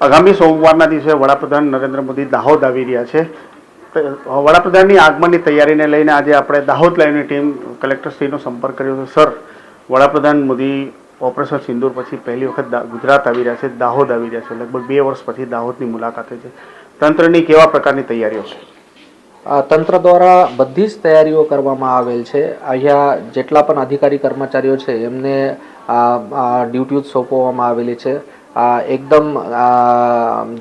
આગામી સોમવારના દિવસે વડાપ્રધાન નરેન્દ્ર મોદી દાહોદ આવી રહ્યા છે. વડાપ્રધાનની આગમનની તૈયારીને લઈને આજે આપણે દાહોદ લાઈવની ટીમ કલેક્ટરશ્રીનો સંપર્ક કર્યો છે. સર, વડાપ્રધાન મોદી ઓપરેશન સિંદૂર પછી પહેલી વખત ગુજરાત આવી રહ્યા છે, દાહોદ આવી રહ્યા છે. લગભગ બે વર્ષ પછી દાહોદની મુલાકાતે છે. તંત્રની કેવા પ્રકારની તૈયારીઓ છે? તંત્ર દ્વારા બધી જ તૈયારીઓ કરવામાં આવેલ છે. અહીંયા જેટલા પણ અધિકારી કર્મચારીઓ છે, એમને ડ્યુટીઓ સોંપવામાં આવેલી છે. એકદમ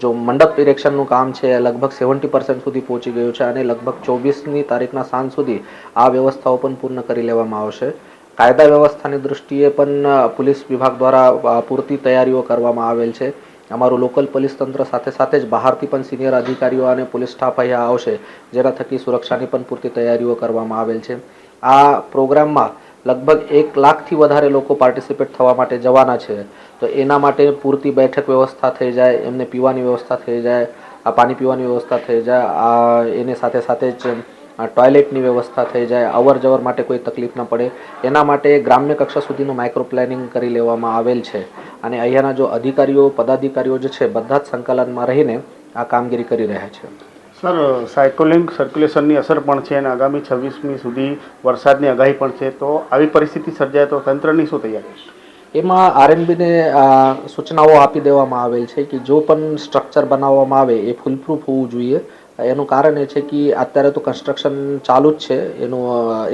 જો મંડપ ઇરેક્શનનું કામ છે, લગભગ સેવન્ટી પર્સન્ટ સુધી પહોંચી ગયું છે અને લગભગ ચોવીસની તારીખના સાંજ સુધી આ વ્યવસ્થાઓ પણ પૂર્ણ કરી લેવામાં આવશે. કાયદા વ્યવસ્થાની દૃષ્ટિએ પણ પોલીસ વિભાગ દ્વારા પૂરતી તૈયારીઓ કરવામાં આવેલ છે. અમારું લોકલ પોલીસ તંત્ર સાથે સાથે જ બહારથી પણ સિનિયર અધિકારીઓ અને પોલીસ સ્ટાફ અહીંયા આવશે, જેના થકી સુરક્ષાની પણ પૂરતી તૈયારીઓ કરવામાં આવેલ છે. આ પ્રોગ્રામમાં લગભગ એક લાખથી વધારે લોકો પાર્ટિસિપેટ થવા માટે જવાના છે. તો એના માટે પૂરતી બેઠક વ્યવસ્થા થઈ જાય, એમને પીવાની વ્યવસ્થા થઈ જાય, આ પાણી પીવાની વ્યવસ્થા થઈ જાય, આ એની સાથે સાથે જ ટોયલેટની વ્યવસ્થા થઈ જાય, અવર જવર માટે કોઈ તકલીફ ન પડે. એના માટે ગ્રામ્ય કક્ષા સુધીનું માઇક્રો પ્લાનિંગ કરી લેવામાં આવેલ છે. અને અહીંયાના જો અધિકારીઓ, પદાધિકારીઓ જે છે, બધા જ સંકલનમાં રહીને આ કામગીરી કરી રહ્યા છે. સર સાયકોલિંગ સર્ક્યુલેશનની અસર પણ છે અને આગામી છવ્વીસમી સુધી વરસાદની આગાહી પણ છે. તો આવી પરિસ્થિતિ સર્જાય તો તંત્રની શું તૈયારી? એમાં આરએનબીને સૂચનાઓ આપી દેવામાં આવેલ છે કે જો પણ સ્ટ્રક્ચર બનાવવામાં આવે એ ફૂલપ્રૂફ હોવું જોઈએ. એનું કારણ એ છે કે અત્યારે તો કન્સ્ટ્રક્શન ચાલુ જ છે. એનું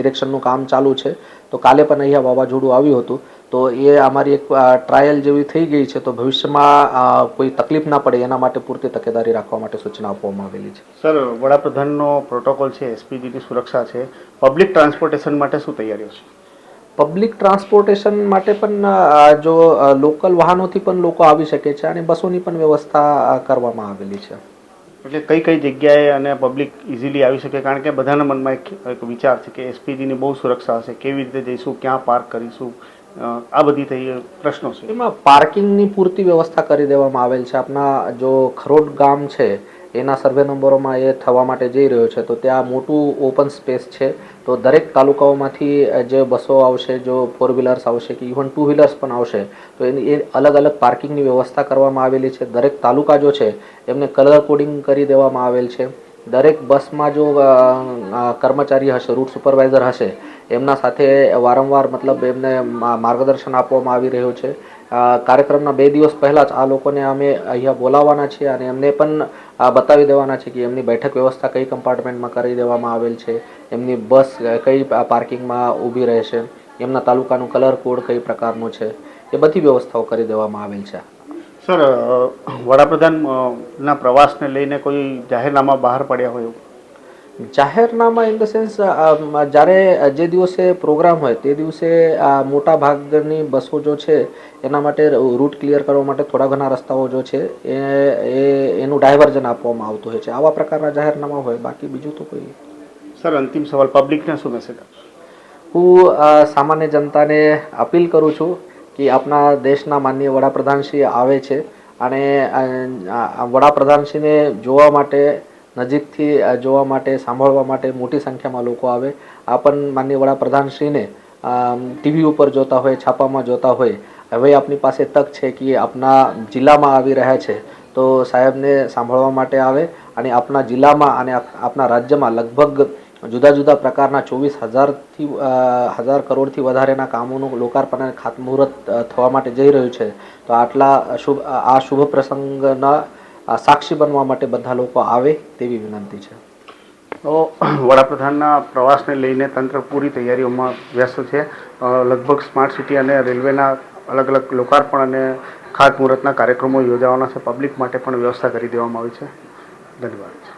ઇરેક્શનનું કામ ચાલુ છે. તો કાલે પણ અહીંયા વાવાઝોડું આવ્યું હતું. તો એ અમારી એક ટ્રાયલ જેવી થઈ ગઈ છે તો ભવિષ્યમાં કોઈ તકલીફ ના પડે એના માટે પૂરતી તકેદારી રાખવા માટે સૂચના આપવામાં આવેલી છે. સર વડાપ્રધાનનો પ્રોટોકોલ છે એસપીજીની સુરક્ષા છે પબ્લિક ટ્રાન્સપોર્ટેશન માટે શું તૈયારીઓ છે? પબ્લિક ટ્રાન્સપોર્ટેશન માટે પણ જો લોકલ વાહનોથી પણ લોકો આવી શકે છે અને બસોની પણ વ્યવસ્થા કરવામાં આવેલી છે. એટલે કઈ કઈ જગ્યાએ અને પબ્લિક ઇઝીલી આવી શકે? કારણ કે બધાના મનમાં એક વિચાર છે કે એસપીજીની બહુ સુરક્ષા હશે. કેવી રીતે જઈશું ક્યાં પાર્ક કરીશું? આ બધી થઈ પ્રશ્નો છે. એમાં પાર્કિંગની પૂરતી વ્યવસ્થા કરી દેવામાં આવેલ છે. આપણા જો ખરોડ ગામ છે, એના સર્વે નંબરોમાં એ થવા માટે જઈ રહ્યો છે. તો ત્યાં મોટું ઓપન સ્પેસ છે. તો દરેક તાલુકાઓમાંથી જે બસો આવશે, જો ફોર વ્હીલર્સ આવશે કે ઇવન ટુ વ્હીલર્સ પણ આવશે, તો એની એ અલગ અલગ પાર્કિંગની વ્યવસ્થા કરવામાં આવેલી છે. દરેક તાલુકા જો છે, એમને કલર કોડિંગ કરી દેવામાં આવેલ છે. દરેક બસમાં જો કર્મચારી હશે રૂટ સુપરવાઇઝર હશે, એમના સાથે વારંવાર મતલબ એમને માર્ગદર્શન આપવામાં આવી રહ્યું છે. કાર્યક્રમના બે દિવસ પહેલાં જ આ લોકોને અમે અહીંયા બોલાવવાના છીએ અને એમને પણ બતાવી દેવાના છે કે એમની બેઠક વ્યવસ્થા કઈ કમ્પાર્ટમેન્ટમાં કરી દેવામાં આવેલ છે, એમની બસ કઈ પાર્કિંગમાં ઊભી રહેશે, એમના તાલુકાનું કલર કોડ કઈ પ્રકારનું છે, એ બધી વ્યવસ્થાઓ કરી દેવામાં આવેલ છે. સર અ, વડાપ્રધાન અ, ના પ્રવાસને લઈને કોઈ જાહેરનામા બહાર પડ્યા હોય? જાહેરનામા ઇન ધ સેન્સ જ્યારે જે દિવસે પ્રોગ્રામ હોય તે દિવસે આ મોટા ભાગની બસો જો છે એના માટે રૂટ ક્લિયર કરવા માટે થોડા ઘણા રસ્તાઓ જો છે એ એ એનું ડાયવર્ઝન આપવામાં આવતું હોય છે. આવા પ્રકારના જાહેરનામા હોય? બાકી બીજું તો કોઈ? સર અંતિમ સવાલ પબ્લિકને શું મેસેજ હું સામાન્ય જનતાને અપીલ કરું છું કે આપણા દેશના માનનીય વડાપ્રધાનશ્રી આવે છે અને વડાપ્રધાનશ્રીને જોવા માટે, નજીકથી જોવા માટે, સાંભળવા માટે મોટી સંખ્યામાં લોકો આવે. આપણ પણ માનનીય વડાપ્રધાનશ્રીને ટીવી ઉપર જોતા હોય, છાપામાં જોતા હોય. હવે આપની પાસે તક છે કે આપના જિલ્લામાં આવી રહ્યા છે. તો સાહેબને સાંભળવા માટે આવે અને આપના જિલ્લામાં અને આપના રાજ્યમાં લગભગ જુદા જુદા પ્રકારના ચોવીસ હજારથી હજાર કરોડથી વધારેના કામોનું લોકાર્પણ અને ખાતમુહૂર્ત થવા માટે જઈ રહ્યું છે. તો આટલા શુભ આ શુભ પ્રસંગના સાક્ષી બનવા માટે બધા લોકો આવે તેવી વિનંતી છે. તો વડાપ્રધાનના પ્રવાસને લઈને તંત્ર પૂરી તૈયારીઓમાં વ્યસ્ત છે. લગભગ સ્માર્ટ સિટી અને રેલવેના અલગ અલગ લોકાર્પણ અને ખાતમુહૂર્તના કાર્યક્રમો યોજાવાના છે. પબ્લિક માટે પણ વ્યવસ્થા કરી દેવામાં આવી છે. ધન્યવાદ.